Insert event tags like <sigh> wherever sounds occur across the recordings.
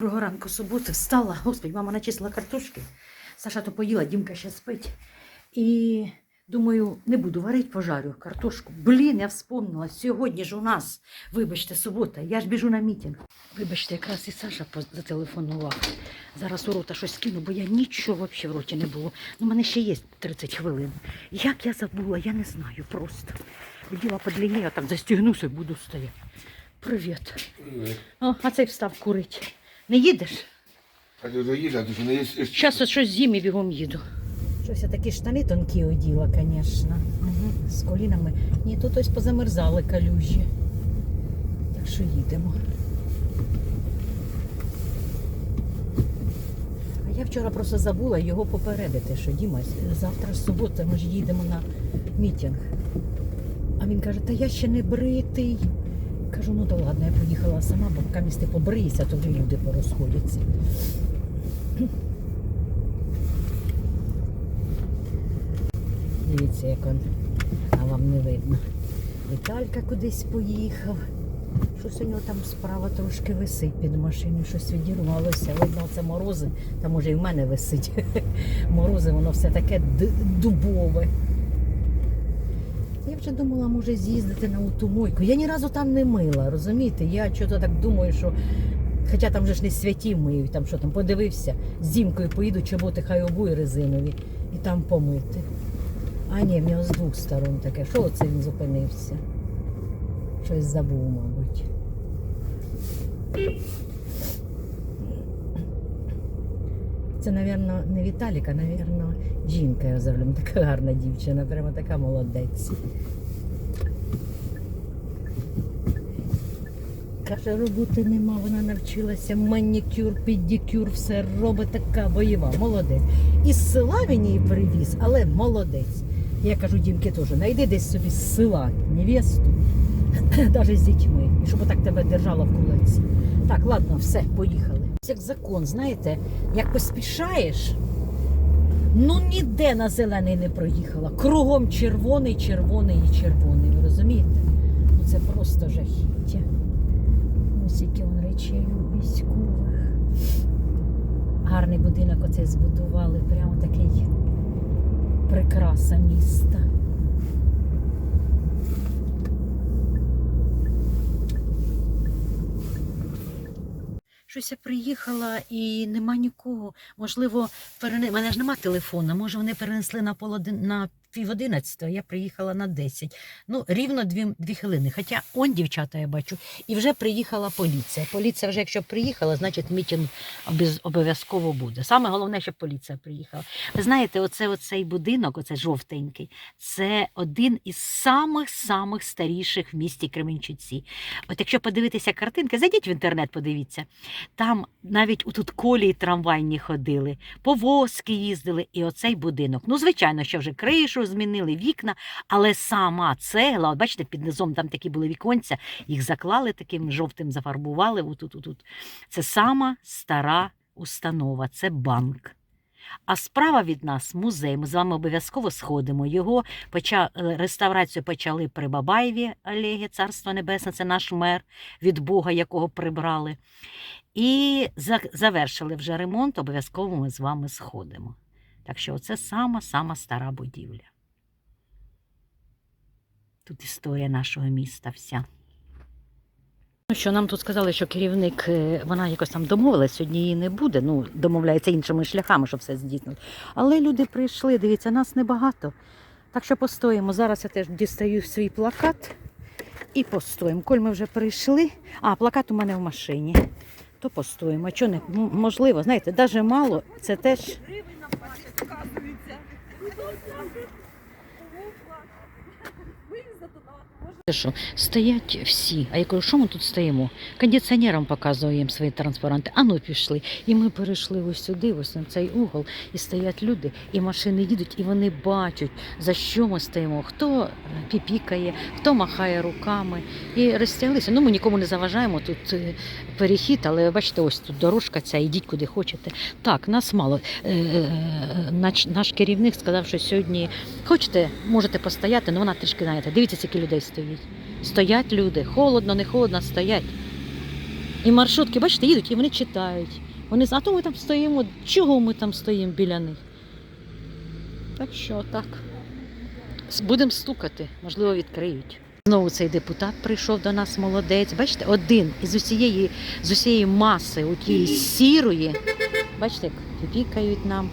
Доброго ранку суботи встала. Господи, мама начислила картошки. Саша то поїла, Дімка ще спить. І думаю, не буду варити, пожарю картошку. Блін, я вспомнила. Сьогодні ж у нас, вибачте, субота, я ж біжу на мітинг. Вибачте, якраз і Саша зателефонував. Зараз у рота щось кину, бо я нічого взагалі в роті не було. Ну, мене ще є 30 хвилин. Як я забула, я не знаю просто. Діла подлінні, я так застігнуся і буду стояти. Привіт. О, а цей встав курить. Не їдеш? А ти доїдеш, а ти не їсиш? Зараз от щось з'їм і бігом їду. Щось я такі штани тонкі оділа, звісно. Угу. З колінами. Ні, тут ось позамерзали калюжі. Так що їдемо. А я вчора просто забула його попередити, що Діма, завтра ж субота, ми ж їдемо на мітинг. А він каже, та я ще не бритий. Кажу, ну то ладно, я поїхала сама, бо поки місти побриюся, то вже люди порозходяться. Дивіться, як он, а вам не видно. Віталька кудись поїхав. Щось у нього там справа трошки висить під машиною, щось відірвалося. Видно, це морози, та може і в мене висить. <laughs> Морози, воно все таке дубове. Вже думала, може з'їздити на автомойку. Я ні разу там не мила, розумієте? Я чого так думаю, що. Хоча там же ж не святі миють, там що там, подивився, з дімкою поїду, чоботи хай обує резинові і там помити. А ні, в нього з двох сторон таке. Що оце він зупинився? Щось забув, мабуть. Це, напевно, не Віталіка, напевно, жінка за рулем. Така гарна дівчина, прямо така молодець. Каже, роботи нема, вона навчилася манікюр, піддікюр, все робить така бойова, молодець. Із села він її привіз, але молодець. Я кажу, дімки теж, знайди десь собі з села невесту, <clears throat> навіть з дітьми, і щоб отак тебе держала в кулаці. Так, ладно, все, поїхали. Як закон, знаєте, як поспішаєш, ну ніде на зелений не проїхала. Кругом червоний, червоний і червоний. Ви розумієте? Ну це просто жахіття. Ось які он речей у військових. Гарний будинок оцей збудували, прямо такий прикраса міста. Щось я приїхала і нема нікого. Можливо, перене... мене ж нема телефону. Може, вони перенесли на полодин... на пів одинадцятого, я приїхала на 10. Ну, рівно дві, дві хвилини. Хоча он, дівчата, я бачу, і вже приїхала поліція. Поліція вже якщо приїхала, значить мітинг обіз- обов'язково буде. Саме головне, щоб поліція приїхала. Ви знаєте, оце оцей будинок, оце жовтенький, це один із самих-самих старіших в місті Кременчуці. От якщо подивитися картинки, зайдіть в інтернет, подивіться. Там навіть у тут колії трамвайні ходили, повозки їздили, і оцей будинок. Ну, звичайно, що вже кришу змінили, вікна, але сама цегла, от бачите, під низом там такі були віконця, їх заклали таким жовтим, зафарбували. Отут, отут. Це сама стара установа, це банк. А справа від нас музей. Ми з вами обов'язково сходимо. Його поча... е, реставрацію почали при Бабаєві Олегі, Царство Небесне, це наш мер від Бога, якого прибрали. І завершили вже ремонт, обов'язково ми з вами сходимо. Так що це сама-сама стара будівля. Тут історія нашого міста вся. Ну що, нам тут сказали, що керівник, е, вона якось там домовилась, сьогодні її не буде. Ну, домовляється іншими шляхами, щоб все здійснити. Але люди прийшли, дивіться, нас небагато. Так що постоїмо. Зараз я теж дістаю свій плакат і постоїмо. Коль ми вже прийшли, а плакат у мене в машині, то постоїмо. Чого не можливо, знаєте, навіть мало, це теж. Це Що, стоять всі. А я кажу, що ми тут стоїмо? Кондиціонерам показуємо їм свої транспаранти. А ну пішли. І ми перейшли ось сюди, ось на цей угол, і стоять люди, і машини їдуть, і вони бачать, за що ми стоїмо, хто е, піпікає, хто махає руками. І розтяглися. Ну, ми нікому не заважаємо тут е, перехід, але бачите, ось тут дорожка ця, ідіть куди хочете. Так, нас мало. Е, Наш, наш керівник сказав, що сьогодні хочете, можете постояти, але вона трішки знаєте. Дивіться, скільки людей стоїть. Стоять люди, холодно, не холодно, стоять. І маршрутки, бачите, їдуть і вони читають. Вони а то ми там стоїмо. Чого ми там стоїмо біля них? Так що так. Будемо стукати, можливо, відкриють. Знову цей депутат прийшов до нас, молодець. Бачите, один із усієї, з усієї маси, у тієї сірої, бачите, як пікають нам.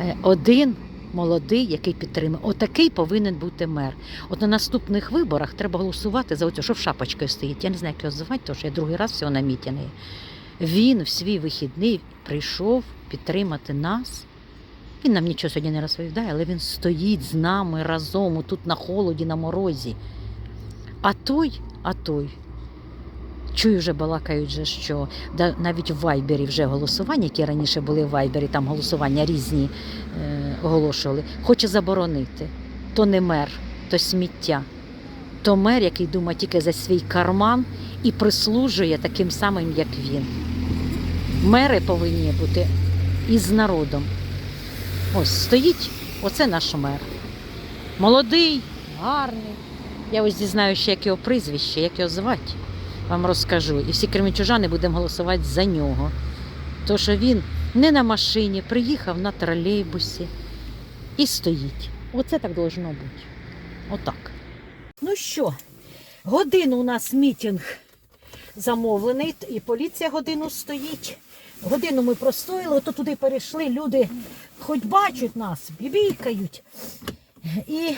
Е, Один молодий, який підтримує. Отакий повинен бути мер. От на наступних виборах треба голосувати за оцю, що в шапочкою стоїть. Я не знаю, як його звати, тому що я другий раз всього на мітінги. Він в свій вихідний прийшов підтримати нас. Він нам нічого сьогодні не розповідає, але він стоїть з нами разом тут на холоді, на морозі. А той, а той. Чую, вже балакають, же, що да, навіть в Вайбері вже голосування, які раніше були в Вайбері, там голосування різні е, оголошували, хоче заборонити. То не мер, то сміття. То мер, який думає тільки за свій карман і прислужує таким самим, як він. Мери повинні бути із народом. Ось стоїть, оце наш мер. Молодий, гарний. Я ось дізнаюся, як його прізвище, як його звати, вам розкажу. І всі кремічужани будемо голосувати за нього. То що він не на машині, приїхав на тролейбусі і стоїть. Оце так должно бути. Отак. Ну що, годину у нас мітинг замовлений, і поліція годину стоїть. Годину ми простоїли, ото туди перейшли, люди хоч бачать нас, бібікають. І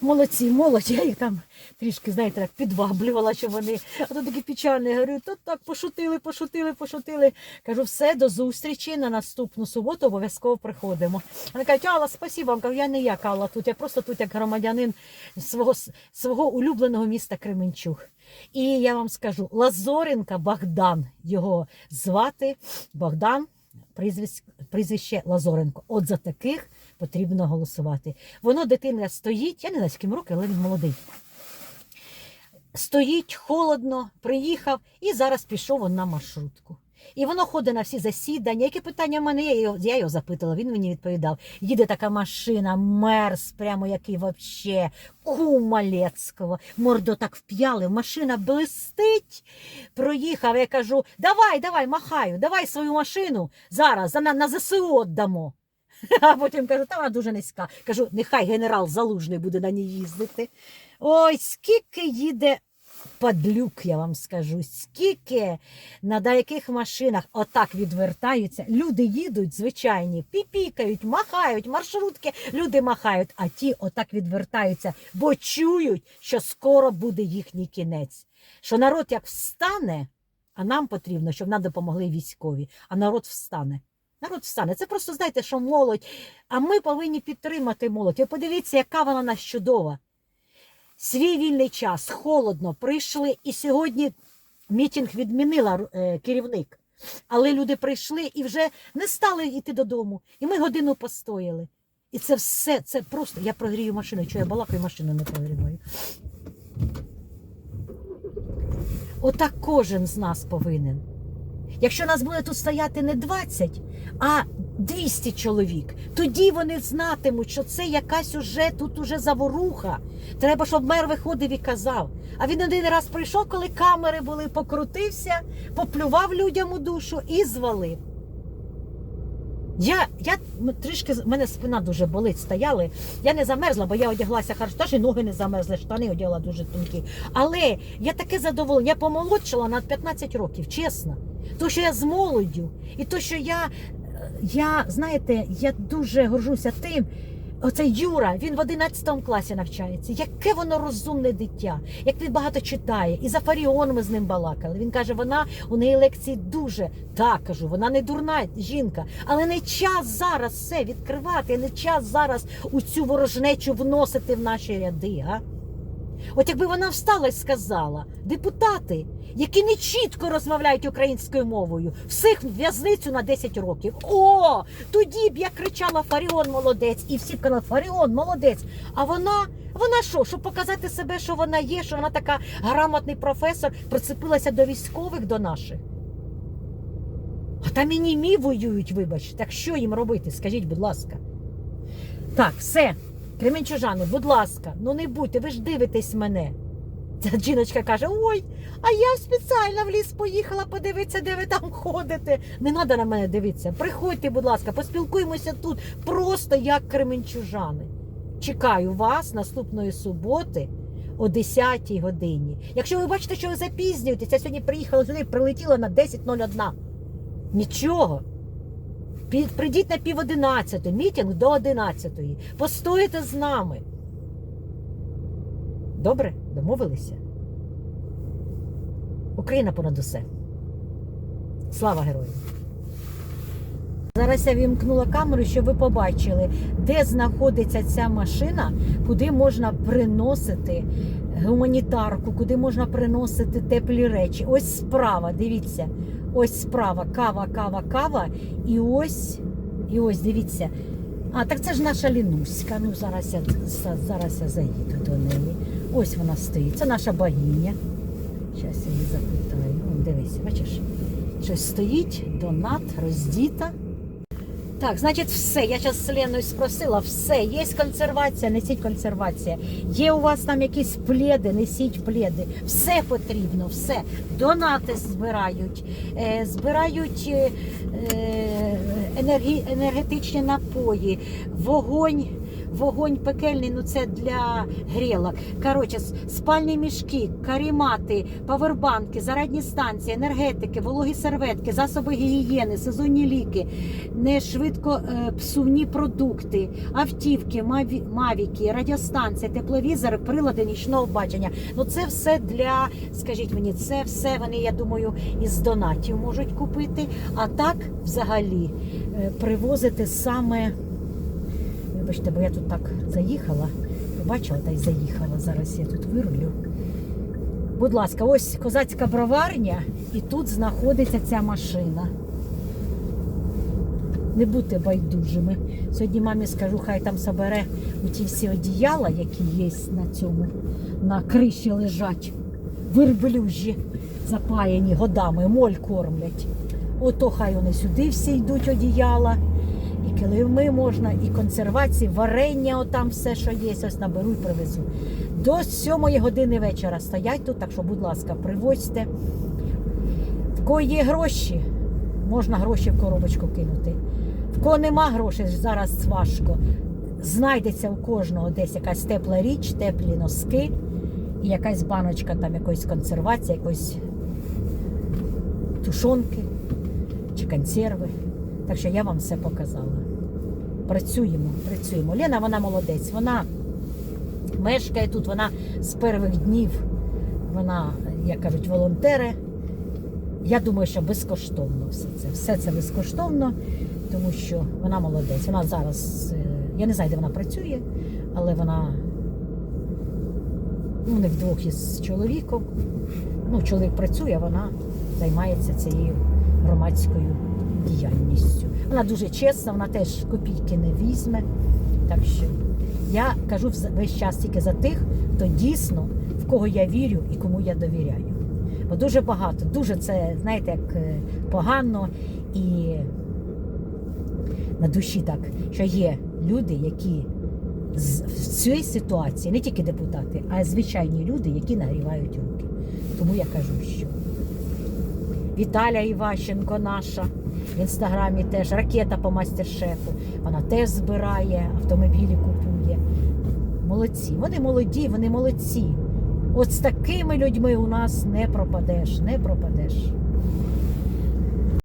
молодці, молодь, я їх там трішки, знаєте, так підваблювала, що вони. А то такі печальні. Я говорю, то так пошутили, пошутили, пошутили. Кажу, все, до зустрічі на наступну суботу обов'язково приходимо. Вони кажуть, Алла, спасибо вам. Кажу, я не як Алла тут, я просто тут як громадянин свого, свого улюбленого міста Кременчуг. І я вам скажу, Лазоренка Богдан, його звати Богдан, прізвище, прізвище Лазоренко. От за таких потрібно голосувати. Воно дитина стоїть, я не знаю, з ким роки, але він молодий. Стоїть холодно, приїхав і зараз пішов он на маршрутку. І воно ходить на всі засідання. Які питання в мене є? Я його, я запитала, він мені відповідав. Їде така машина, мерз, прямо який вообще, кум Малецького. Мордо так вп'яли, машина блистить. Проїхав, я кажу, давай, давай, махаю, давай свою машину зараз на, на ЗСУ віддамо. <laughs> А потім кажу, та вона дуже низька. Кажу, нехай генерал Залужний буде на ній їздити. Ой, скільки їде падлюк, я вам скажу, скільки на деяких машинах отак відвертаються. Люди їдуть звичайні, піпікають, махають, маршрутки, люди махають, а ті отак відвертаються, бо чують, що скоро буде їхній кінець. Що народ як встане, а нам потрібно, щоб нам допомогли військові, а народ встане. Народ встане. Це просто знаєте, що молодь. А ми повинні підтримати молодь. Ви подивіться, яка вона нас чудова. Свій вільний час, холодно, прийшли, і сьогодні мітинг відмінила е, керівник. Але люди прийшли і вже не стали йти додому. І ми годину постояли. І це все, це просто. Я прогрію машину, що я балакаю, машину не прогріваю. Отак кожен з нас повинен. Якщо нас буде тут стояти не 20, а 200 чоловік, тоді вони знатимуть, що це якась уже тут уже заворуха. Треба, щоб мер виходив і казав. А він один раз прийшов, коли камери були, покрутився, поплював людям у душу і звалив. Я, я трішки в мене спина дуже болить, стояли. Я не замерзла, бо я одяглася хорошо, теж і ноги не замерзли, штани одягла дуже тонкі. Але я таке задоволена, я помолодшила на 15 років, чесно. То, що я з молоддю, і то, що я, я знаєте, я дуже горжуся тим. Оцей Юра, він в 11 класі навчається. Яке воно розумне дитя, як він багато читає. І за Фаріон ми з ним балакали. Він каже, вона у неї лекції дуже. Так кажу, вона не дурна жінка, але не час зараз все відкривати, не час зараз у цю ворожнечу вносити в наші ряди. А? От якби вона встала і сказала, депутати, які не чітко розмовляють українською мовою, всіх в в'язницю на 10 років. О, тоді б я кричала Фаріон молодець, і всі б казали, Фаріон молодець. А вона, вона що, щоб показати себе, що вона є, що вона така грамотний професор, прицепилася до військових, до наших. А там і німі воюють, вибач. Так що їм робити? Скажіть, будь ласка. Так, все. Кременчужани, будь ласка, ну не будьте, ви ж дивитесь мене. Ця жіночка каже: Ой, а я спеціально в ліс поїхала подивитися, де ви там ходите. Не треба на мене дивитися. Приходьте, будь ласка, поспілкуємося тут просто як кременчужани. Чекаю вас наступної суботи о 10 годині. Якщо ви бачите, що ви запізнюєтеся, сьогодні приїхала сюди, прилетіла на 10.01. Нічого. Прийдіть на пів одинадцятої, мітинг до одинадцятої. Постоїте з нами. Добре, домовилися. Україна понад усе. Слава героям! Зараз я вімкнула камеру, щоб ви побачили, де знаходиться ця машина, куди можна приносити гуманітарку, куди можна приносити теплі речі. Ось справа, дивіться, ось справа, кава, кава, кава. І ось, і ось, дивіться. А, так це ж наша Лінуська. Ну, зараз я, зараз я заїду до неї. Ось вона стоїть. Це наша богиня. Зараз я її запитаю. Дивись, бачиш? Щось стоїть, донат, роздіта. Так, значить, все. Я зараз з Леною спросила, все, є консервація, несіть консервація. Є у вас там якісь пледи, несіть пледи. Все потрібно, все. Донати збирають, е, збирають е, е, енергі, енергетичні напої, вогонь. Вогонь пекельний, ну це для грілок. Коротше, спальні мішки, карімати, павербанки, зарядні станції, енергетики, вологі серветки, засоби гігієни, сезонні ліки, нешвидко е, псувні продукти, автівки, маві, мавіки, радіостанції, тепловізори, прилади нічного бачення. Ну це все для, скажіть мені, це все вони, я думаю, із донатів можуть купити. А так, взагалі, е, привозити саме. Вибачте, бо я тут так заїхала. Побачила та й заїхала. Зараз я тут вирулю. Будь ласка, ось козацька броварня, і тут знаходиться ця машина. Не будьте байдужими. Сьогодні мамі скажу, хай там собере у всі одіяла, які є на цьому, на криші лежать. Верблюжі запаяні годами, моль кормлять. Ото хай вони сюди всі йдуть одіяла. І килими можна, і консервації, варення, отам все, що є, ось наберу і привезу. До 7 години вечора стоять тут, так що, будь ласка, привозьте. В кого є гроші, можна гроші в коробочку кинути. В кого нема грошей, зараз важко. Знайдеться у кожного десь якась тепла річ, теплі носки і якась баночка там якоїсь консервації, якоїсь тушонки чи консерви. Так що я вам все показала. Працюємо, працюємо. Лена, вона молодець. Вона мешкає тут, вона з перших днів, вона, як кажуть, волонтери. Я думаю, що безкоштовно все це. Все це безкоштовно, тому що вона молодець. Вона зараз, е, я не знаю, де вона працює, але вона ну, не вдвох із чоловіком. Ну, чоловік працює, а вона займається цією громадською діяльністю. Вона дуже чесна, вона теж копійки не візьме. Так що я кажу весь час тільки за тих, хто дійсно в кого я вірю і кому я довіряю. Бо дуже багато, дуже це, знаєте, як е, погано і на душі так, що є люди, які в цій ситуації, не тільки депутати, а й звичайні люди, які нагрівають руки. Тому я кажу, що Віталя Іващенко наша в інстаграмі теж ракета по мастер-шефу. Вона теж збирає, автомобілі купує. Молодці. Вони молоді, вони молодці. От з такими людьми у нас не пропадеш, не пропадеш.